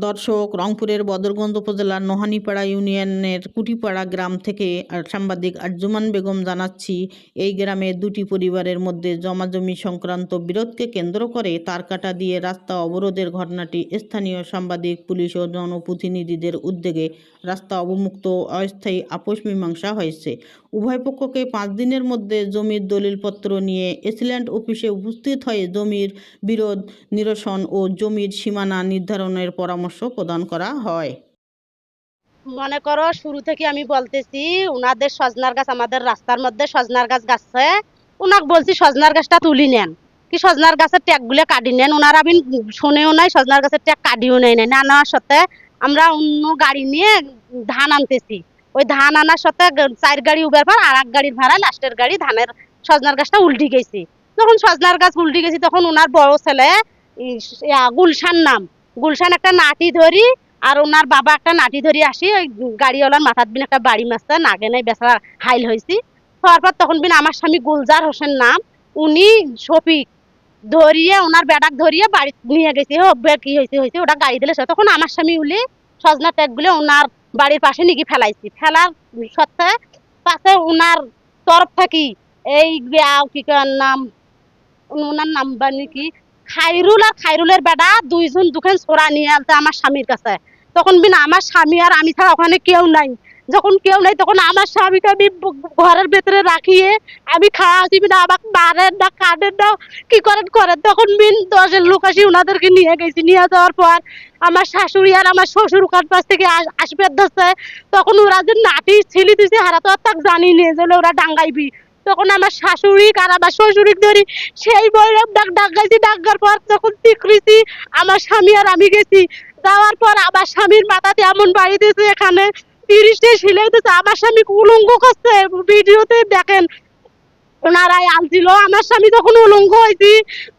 দর্শক, রংপুরের বদরগঞ্জ উপজেলার নোহানিপাড়া ইউনিয়নের কুটিপাড়া গ্রাম থেকে সাংবাদিক আরজুমান বেগম জানাচ্ছি, এই গ্রামে দুটি পরিবারের মধ্যে জমাজমি সংক্রান্ত বিরোধকে কেন্দ্র করে তারকাটা দিয়ে রাস্তা অবরোধের ঘটনাটি স্থানীয় সাংবাদিক, পুলিশ ও জনপ্রতিনিধিদের উদ্যোগে রাস্তা অবমুক্ত অস্থায়ী আপোষ মীমাংসা হয়েছে। উভয় পক্ষকে পাঁচ দিনের মধ্যে জমির দলিলপত্র নিয়ে এসিল্যান্ড অফিসে উপস্থিত হয়ে জমির বিরোধ, নিরসন ও জমির সীমানা নির্ধারণের পরামর্শ প্রদান করা হয়। মনে করো, শুরু থেকে আমি বলতেছি, উনাদের সজনার গাছ, আমাদের রাস্তার মধ্যে সজনার গাছ গাছে, উনাক বলছি, সজনার গাছটা তুলি নেন। কি সজনার গাছের ট্যাগগুলো কাটি নেন? ওনারা বিন শুনেও নাই, সজনার গাছের ট্যাগ কাটিও নাই। না নেওয়ার সাথে আমরা অন্য গাড়ি নিয়ে ধান আনতেছি। ওই ধান আনার সাথে চার গাড়ি উবের পর আর এক গাড়ির ভাড়া, লাস্টের গাড়ি ধানের সজনার গাছটা উল্টি গেছি। যখন সজনার গাছ উল্টি গেছি, তখন ওনার বড় ছেলে গুলশান নাম। গুলশান একটা নাটি ধরি আর ওনার বাবা একটা নাটি ধরি আসি, ওই গাড়িওয়ালার মাথার বিন একটা বাড়ি মাছটা নাগে নাই বেচারা হাইল হয়েছি হওয়ার পর তখন বিন আমার স্বামী গুলজার হোসেন নাম, উনি শফিক ধরিয়ে, ওনার বেটাক ধরিয়ে বাড়ি নিয়ে গেছে ও বে, কি হয়েছে হয়েছে ওটা গাড়ি দিলে তখন আমার স্বামী উলি সজনা ট্যাগগুলো ওনার বাড়ির পাশে নিয়ে ফেলাইছি। ফেলার সত্ত্বে পাশে ওনার তরফ থাকি, এই কি নাম ওনার নাম বানি কি খাইরুল আর খাইরুলের বেটা দুইজন দুখান ছোড়া নিয়ে আনতে আমার স্বামীর কাছে। তখন বিনা আমার স্বামী আর আমি ছাড়া ওখানে কেউ নাই। যখন কেউ নাই তখন আমার স্বামীকে আমি ঘরের ভেতরে রাখিয়ে আমি খাওয়া আছি বিনা আমাকে মারেন না কাটেন না, কি করেন করেন। তখন বিন দশের লোক আসি ওনাদেরকে নিয়ে গেছি। নিয়ে যাওয়ার পর আমার শাশুড়ি আর আমার শ্বশুর ওখান পাশ থেকে আসবে ধরছে। তখন ওরা যে নাটি ছেলে দিছে, হারা তো আর তাক জানি নিয়ে যে ওরা ডাঙ্গাইবি। তখন আমার শাশুড়ি আর আমার শ্বশুরি ধরি সেই বইরম ডাক ডাকাইছি, ডাকার পর যখন চিকরিছি আমার স্বামী আর আমি গেছি। যাওয়ার পর আমার স্বামীর মাথাতে এমন বাড়ি দিয়েছে এখানে, তিরিশটা সিলাই দিয়েছে। আমার স্বামী উলঙ্গ করছে, ভিডিওতে দেখেন। ওনারাই আনছিল। আমার স্বামী যখন উলঙ্গ হয়েছি,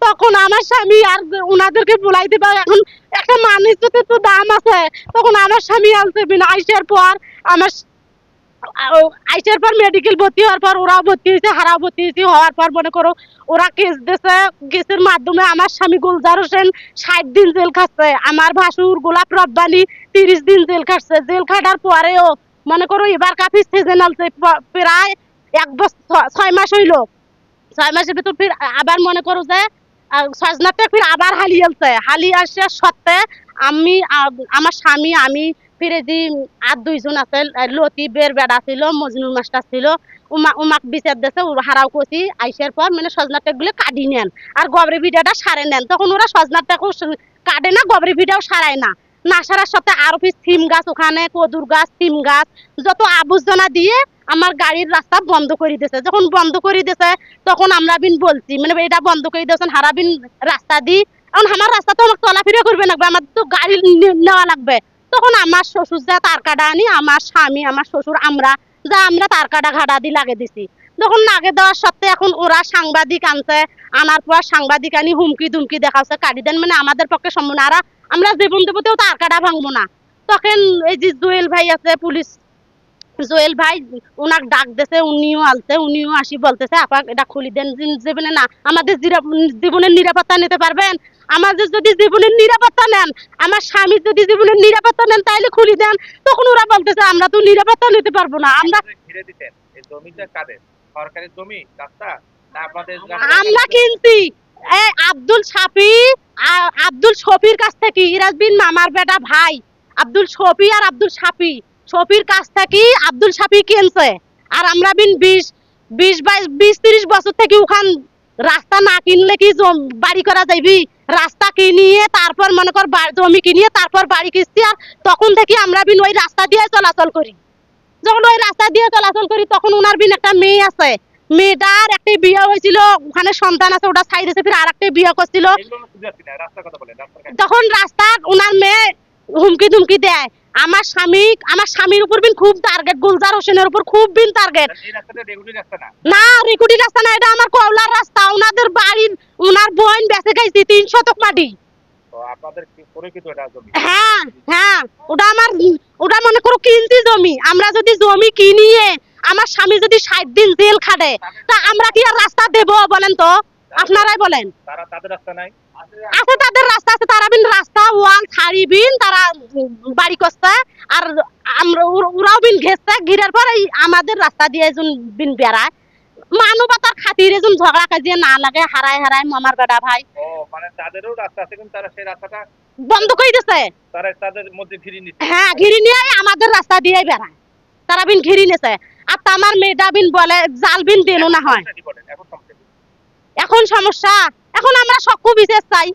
তখন আমার স্বামী আর ওনাদেরকে বলাইতে পারে এখন একটা মানুষের তো দাম আছে। তখন আমার স্বামী বিনা আইসার পর আমার আইসার পর মেডিকেল ভর্তি হওয়ার পর ওরাও ভর্তি হয়েছে, হারাও ভর্তি হয়েছে, হওয়ার পর মনে করো ওরা কেস দিয়েছে কেসের মাধ্যমে আমার স্বামী গুলজার হোসেন ষাট দিন জেল খাটছে আমার ভাসুর গোলাপ রব্বানি তিরিশ দিন জেল খাটছে জেল খাটার পরেও মনে করো এবার কাফি সিজন আলছে প্রায় এক বছর, ছয় মাস হইল। ছয় মাসের ভিতর ফির আবার মনে করো যে সজনাতে ফির আবার হালি আলছে হালি আসে সত্ত্বে আমি আমার স্বামী, আমি ফিরে যে আর দুইজন আছে লতিফের বেড়া ছিল মজনুর মাস্টার ছিল উমা, উমাক বিচার দিয়েছে হারাও করছি আইসার পর মানে সজনা গুলো কাটি নেন। আর গবরে ভিডিওটা সারে নেন। তখন ওরা সজনা টাকও কাটে না, গবরে ভিডিও সারায় না। না সারার সাথে আরও সিম গাছ ওখানে, কদুর গাছ সিম গাছ, যত আবর্জনা দিয়ে আমার গাড়ির রাস্তা বন্ধ করে দিয়েছে যখন বন্ধ করে দিয়েছে তখন আমরা বিন বলছি মানে এটা বন্ধ করে দিয়েছেন হারাবিন রাস্তা দি। এখন আমার রাস্তা তো আমাকে চলাফেরা করবে লাগবে আমার তো গাড়ি নেওয়া লাগবে। তখন আমার শ্বশুর যা তার কাটা আনি, আমার স্বামী, আমার শ্বশুর, আমরা যা আমরা তার কাটা ঘাটা দিয়ে লাগে দিছি। তখন লাগে দেওয়ার সত্ত্বে এখন ওরা সাংবাদিক আনছে, আনার পর সাংবাদিক আনি হুমকি দুমকি দেখাচ্ছে, কাটি দেন মানে আমাদের পক্ষে সম্ভব না। আর, আমরা জীবন দেবতেও তার কাটা ভাঙবো না। তখন এই যে জুয়েল ভাই আছে, পুলিশ, জুয়েল ভাই ওনাকে ডাক দিছে, উনিও আলছে, উনিও আসি বলতেছে আপাক এটা খুলি দেন, জীবনে না, আমাদের জীবনের নিরাপত্তা নিতে পারবেন আমাদের যদি জীবনের নিরাপত্তা নেন আমার স্বামী যদি জীবনের নিরাপত্তা নেন তাহলে খুলি দেন। তখন ওরা বলতেছে আমরা তো নিরাপত্তা নিতে পারব না। আমরা ঘিরে দিতেন। এই জমিটা কাদের? সরকারি জমি রাস্তা আমরা কিনছি। এই আব্দুল সাফি আব্দুল শফির কাছ থেকে ইরাজ বিন মামার বেটা ভাই আব্দুল শফি আর আব্দুল সাফি। শফির কাছ থেকে আব্দুল সাফি কিনছে। আর আমরা বিন বিশ বিশ বাইশ বিশ তিরিশ বছর থেকে ওখান রাস্তা না কিনলে কি বাড়ি করা যাইবি? রাস্তা কিনিয়ে তারপর মনে কর জমি কিনিয়ে তারপর বাড়ি কিনছি আর তখন থেকে আমরা বিন ওই রাস্তা দিয়ে চলাচল করি। যখন ওই রাস্তা দিয়ে চলাচল করি তখন ওনার বিন একটা মেয়ে আছে। মেয়েটার একটা বিয়ে হয়েছিল ওখানে সন্তান আছে ওটা সাইড আছে ফির আর একটা বিয়ে করছিল। তখন রাস্তা ওনার মেয়ে হুমকি ধুমকি দেয়। আমার স্বামী আমার স্বামীর উপর বিন খুব টার্গেট গুলজার হোসেনের উপর খুব বিন টার্গেট না? না রেকুটি রাস্তা না এটা আমার কওলার রাস্তা। ওনাদের বাড়ির ওনার বোন বেঁচে গেছে তিন শতক মাটি। তো আপনাদের কি করে কিন্তু এটা জমি? হ্যাঁ হ্যাঁ ওটা আমার ওটা মনে করো কিনতি জমি। আমরা যদি জমি কিনিয়ে আমার স্বামী যদি ষাট দিন জেল খাটে তা আমরা কি আর রাস্তা দেব বলেন তো? আপনারাই বলেন। তারা তাদের রাস্তা নাই। আছে তাদের রাস্তা আছে তারা বিন রাস্তা ওয়াল ছাড়ি বিন তারা বাড়ি করছে আর আমরা ওরাও বিন ঘেসছে ঘিরার পর এই আমাদের রাস্তা দিয়ে এজন বিন বেড়ায়। মানবতার খাতিরে এজন ঝগড়া কাজিয়ে না লাগে হারায় হারায় মামার বেটা ভাই। মানে তাদেরও রাস্তা আছে কিন্তু তারা সেই রাস্তাটা বন্ধ করে দিছে। তারা তাদের মধ্যে ফিরিয়ে নিচ্ছে হ্যাঁ ঘিরি নিয়ে আমাদের রাস্তা দিয়ে বেড়ায়। তারা বিন ঘিরি নেছে। আর তামার মেয়েটা বিন বলে জাল বিন দেনো না হয়? এখন সমস্যা। এখন আমরা সব বিশেষ চাই।